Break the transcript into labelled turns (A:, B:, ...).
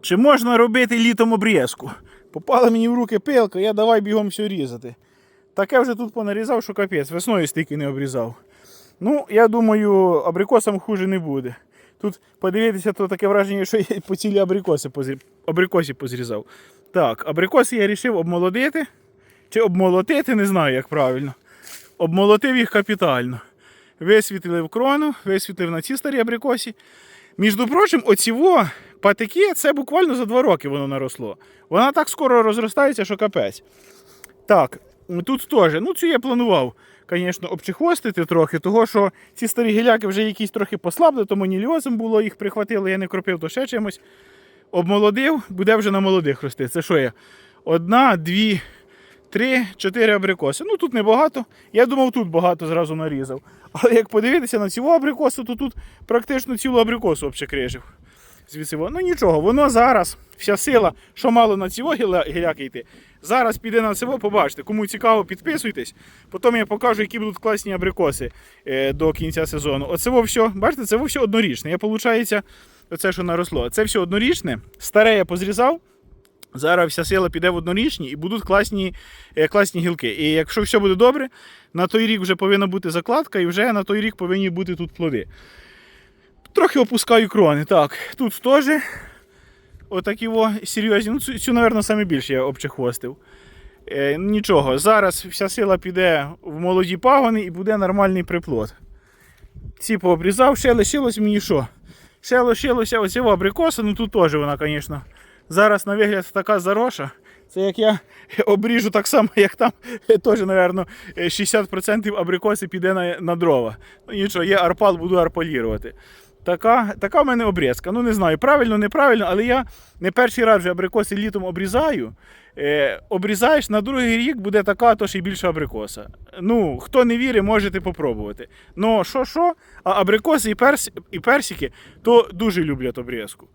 A: Чи можна робити літом обрізку? Попала мені в руки пилка, я давай бігом все різати. Таке вже тут понарізав, що капець, весною стільки не обрізав. Ну, я думаю, абрикосам хуже не буде. Тут подивитися, то таке враження, що я по цілі абрикоси позрі... абрикосі позрізав. Так, абрикоси я вирішив обмолодити. Чи обмолотити, не знаю, як правильно. Обмолотив їх капітально. Висвітили в крону, висвітив на ці старі абрикосі. Між прочим, оціво патики, це буквально за два роки воно наросло. Вона так скоро розростається, що капець. Так, тут теж. Ну, цю я планував, звісно, обчихвостити трохи, того що ці старі гіляки вже якісь трохи послабли, то моніліозом було, їх прихватило, я не кропив, то ще чимось. Обмолодив, буде вже на молодих рости. Це що я? Одна, дві, три, чотири абрикоси. Ну тут небагато. Я думав, тут багато зразу нарізав. Але як подивитися на цілу абрикосу, то тут практично цілу абрикосу обчекрижив. Звідси, ну нічого, воно зараз, вся сила, що мало на цього гіляки йти, зараз піде на цього, побачите. Кому цікаво, підписуйтесь. Потім я покажу, які будуть класні абрикоси е, до кінця сезону. Оце все, бачите, це все однорічне. Я, виходить, оце, що наросло. Це все однорічне. Старе я позрізав. Зараз вся сила піде в однорічні і будуть класні, е, класні гілки. І якщо все буде добре, на той рік вже повинна бути закладка, і вже на той рік повинні бути тут плоди. Трохи опускаю крони. Так, тут теж отакі о, серйозні. Ну, цю, цю, мабуть, саме більше я обчихвостив. Е, нічого, зараз вся сила піде в молоді пагони і буде нормальний приплод. Ці пообрізав, ще лишилось мені що? Ще лишилося оцього абрикоса, ну тут теж вона, звісно, зараз на вигляд така зароша. Це як я обріжу так само, як там, теж, мабуть, 60% абрикоси піде на, на дрова. Ну нічого, є арпал, буду арпалірувати. Така, така в мене обрізка. Ну не знаю, правильно, неправильно, але я не перший раз вже абрикоси літом обрізаю. Е, обрізаєш, на другий рік буде така, то ще й більша абрикоса. Ну, хто не вірить, можете попробувати. Ну, що, що, а абрикоси і, перс, і персики то дуже люблять обрізку.